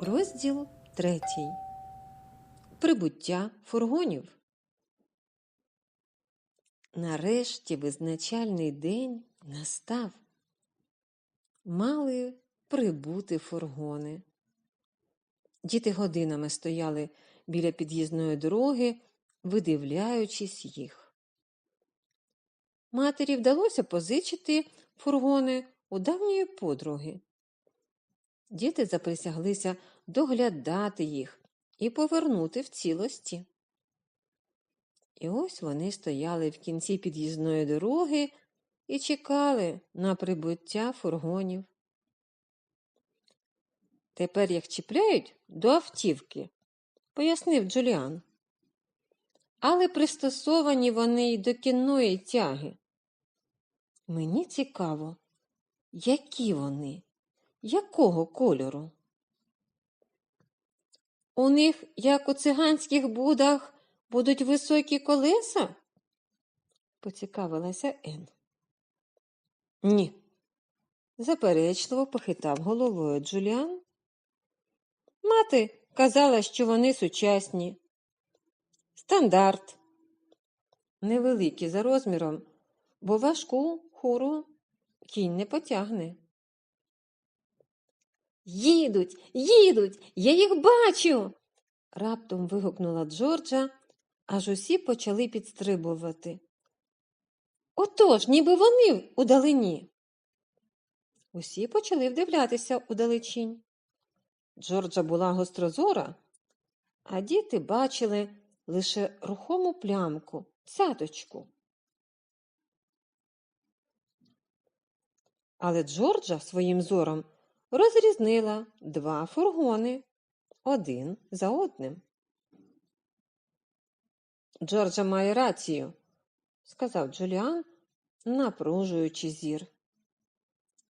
Розділ третій. Прибуття фургонів. Нарешті визначальний день настав. Мали прибути фургони. Діти годинами стояли біля під'їзної дороги, видивляючись їх. Матері вдалося позичити фургони у давньої подруги. Діти заприсяглися доглядати їх і повернути в цілості. І ось вони стояли в кінці під'їзної дороги і чекали на прибуття фургонів. Тепер їх чіпляють до автівки, пояснив Джуліан. Але пристосовані вони й до кінної тяги. Мені цікаво, які вони, якого кольору? У них, як у циганських будах, будуть високі колеса? поцікавилася Ен. Ні. Заперечливо похитав головою Джуліан. Мати казала, що вони сучасні. Стандарт. Невеликі за розміром, бо важку хуру кінь не потягне. Їдуть, їдуть, я їх бачу. раптом вигукнула Джорджа, аж усі почали підстрибувати. Отож, ніби вони удалині. Усі почали вдивлятися удалечінь. Джорджа була гострозора, а діти бачили лише рухому плямку, цяточку. Але Джорджа своїм зором розрізнила два фургони один за одним. Джорджа має рацію, сказав Джуліан, напружуючи зір.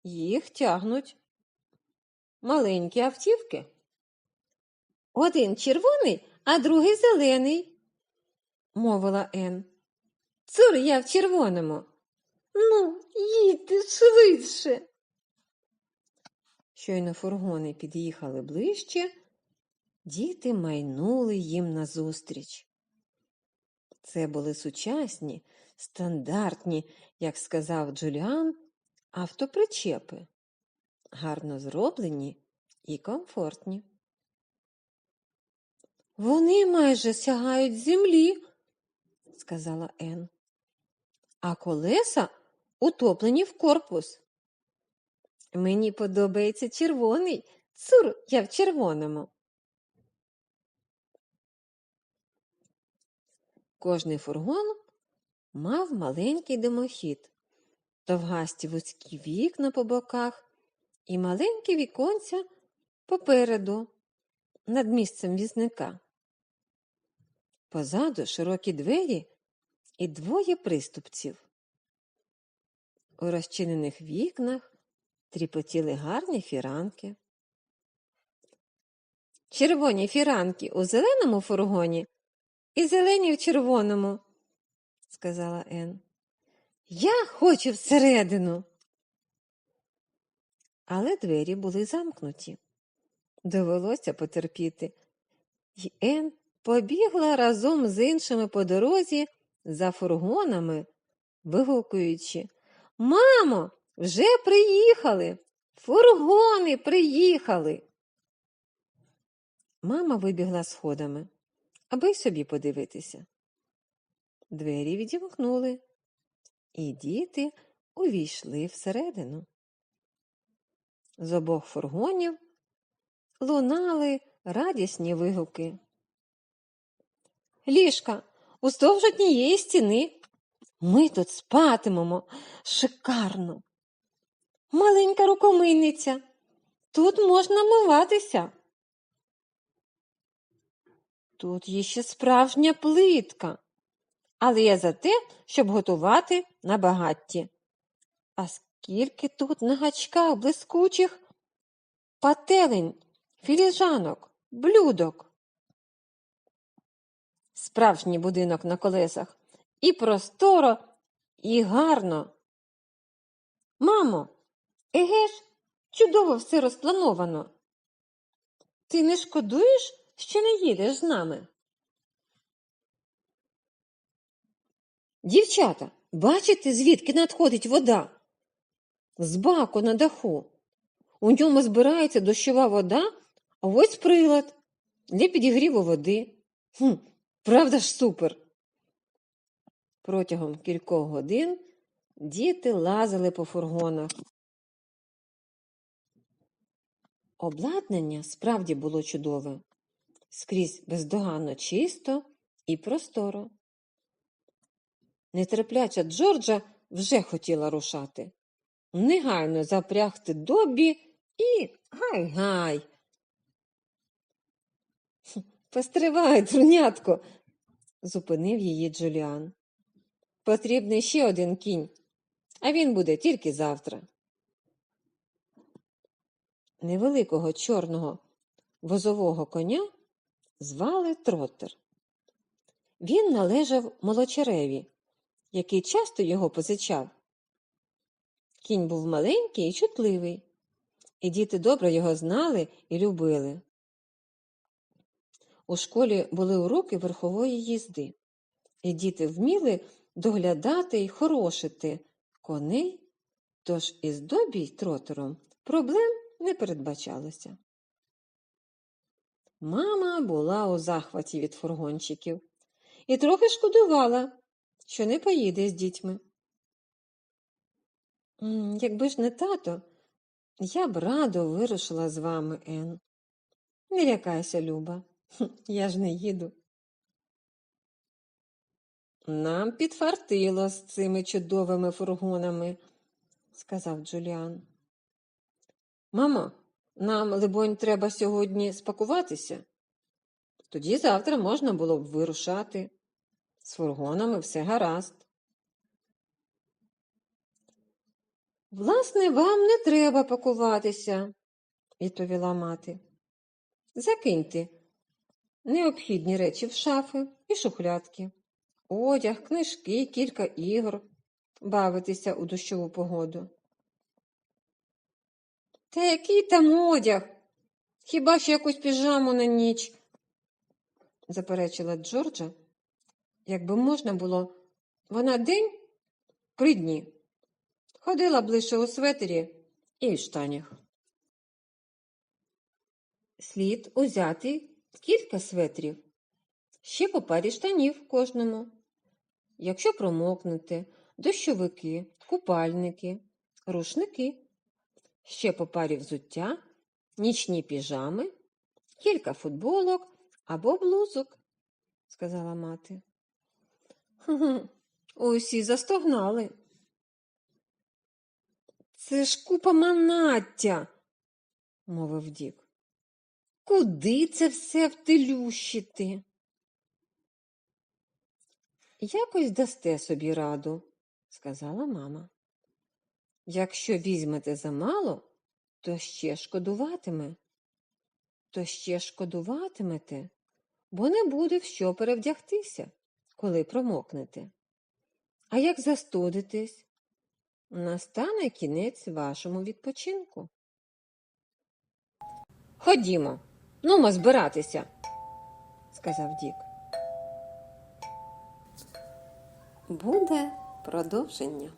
Їх тягнуть маленькі автівки. Один червоний, а другий зелений, мовила Ен. Цур я в червоному. Ну, їдьте швидше. Щойно фургони під'їхали ближче, діти майнули їм назустріч. Це були сучасні, стандартні, як сказав Джуліан, автопричепи, гарно зроблені і комфортні. Вони майже сягають землі, сказала Ен, а колеса утоплені в корпус. Мені подобається червоний. Цур, я в червоному. Кожний фургон мав маленький димохід, довгасті вузькі вікна по боках і маленькі віконця попереду, над місцем візника. Позаду широкі двері і двоє приступців. У розчинених вікнах тріпотіли гарні фіранки. Червоні фіранки у зеленому фургоні і зелені в червоному, сказала Ен. Я хочу всередину. Але двері були замкнуті. Довелося потерпіти. І Ен побігла разом з іншими по дорозі за фургонами, вигукуючи Мамо, вже приїхали. Фургони приїхали. Мама вибігла сходами, аби й собі подивитися. Двері відімкнули, і діти увійшли всередину. З обох фургонів лунали радісні вигуки. Ліжка уздовж однієї стіни. Ми тут спатимемо шикарно. Маленька рукомийниця. Тут можна миватися. Тут є ще справжня плитка, але я за те, щоб готувати на багатті. А скільки тут на гачках блискучих пателень, філіжанок, блюдок. Справжній будинок на колесах і просторо, і гарно. Мамо, еге ж, чудово все розплановано. Ти не шкодуєш, що не їдеш з нами? Дівчата, бачите, звідки надходить вода? З баку на даху. У ньому збирається дощова вода, а ось прилад для підігріву води. Хм, правда ж супер. Протягом кількох годин діти лазили по фургонах. Обладнання справді було чудове, скрізь бездоганно чисто і просторо. Нетерпляча Джорджа вже хотіла рушати. Негайно запрягти добі і гай-гай. Постривай, трунятко, зупинив її Джуліан. Потрібний ще один кінь, а він буде тільки завтра. Невеликого чорного возового коня звали Тротер. Він належав молочереві, який часто його позичав. Кінь був маленький і чутливий, і діти добре його знали і любили. У школі були уроки верхової їзди, і діти вміли доглядати й хорошити коней, тож із добі й тротером проблем не передбачалося. Мама була у захваті від фургончиків і трохи шкодувала, що не поїде з дітьми. Якби ж не тато, я б радо вирушила з вами, Ен. Не лякайся, Люба, я ж не їду. Нам підфартило з цими чудовими фургонами, сказав Джуліан. Мамо, нам, либонь, треба сьогодні спакуватися. Тоді завтра можна було б вирушати. З фургонами все гаразд. Власне, вам не треба пакуватися, відповіла мати. Закиньте необхідні речі в шафи і шухлядки, одяг, книжки, кілька ігор, бавитися у дощову погоду. Та який там одяг? Хіба що якусь піжаму на ніч? заперечила Джорджа. Якби можна було, вона день при дні. Ходила б лише у светері і в штанях. Слід узяти кілька светрів, ще по парі штанів кожному. Якщо промокнете, дощовики, купальники, рушники, ще по парі взуття, нічні піжами, кілька футболок або блузок, сказала мати. «Хм-хм, Усі застогнали. Це ж купа манаття, мовив Дік. Куди це все втелющити? Якось дасте собі раду, сказала мама. Якщо візьмете замало, то ще шкодуватиме. То ще шкодуватимете, бо не буде в що перевдягтися, коли промокнете. А як застудитесь, настане кінець вашому відпочинку. Ходімо, нумо збиратися, сказав Дік. Буде продовження.